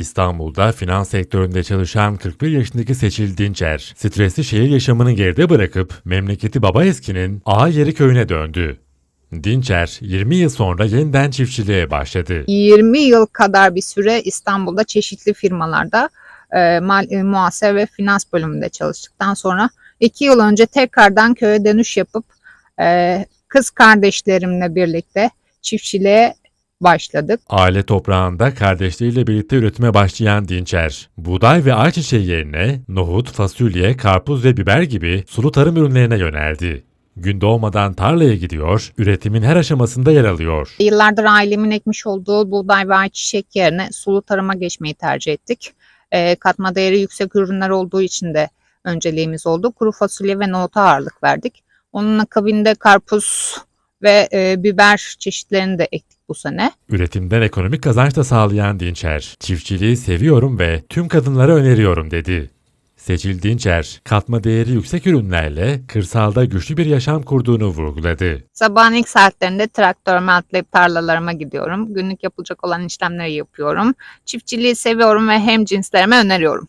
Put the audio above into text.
İstanbul'da finans sektöründe çalışan 41 yaşındaki Seçil Dinçer, stresli şehir yaşamını geride bırakıp memleketi Baba Eski'nin Ağayeri köyüne döndü. Dinçer, 20 yıl sonra yeniden çiftçiliğe başladı. 20 yıl kadar bir süre İstanbul'da çeşitli firmalarda e, mal, e, muhasebe ve finans bölümünde çalıştıktan sonra 2 yıl önce tekrardan köye dönüş yapıp e, kız kardeşlerimle birlikte çiftçiliğe başladık. Aile toprağında kardeşleriyle birlikte üretime başlayan Dinçer, buğday ve ayçiçeği yerine nohut, fasulye, karpuz ve biber gibi sulu tarım ürünlerine yöneldi. Gün doğmadan tarlaya gidiyor, üretimin her aşamasında yer alıyor. Yıllardır ailemin ekmiş olduğu buğday ve ayçiçek yerine sulu tarıma geçmeyi tercih ettik. E, katma değeri yüksek ürünler olduğu için de önceliğimiz oldu. Kuru fasulye ve nohuta ağırlık verdik. Onun akabinde karpuz ve e, biber çeşitlerini de ektik bu sene. Üretimden ekonomik kazanç da sağlayan Dinçer, çiftçiliği seviyorum ve tüm kadınlara öneriyorum dedi. Seçil Dinçer, katma değeri yüksek ürünlerle kırsalda güçlü bir yaşam kurduğunu vurguladı. Sabahın ilk saatlerinde traktörümü atlayıp tarlalarıma gidiyorum. Günlük yapılacak olan işlemleri yapıyorum. Çiftçiliği seviyorum ve hem cinslerime öneriyorum.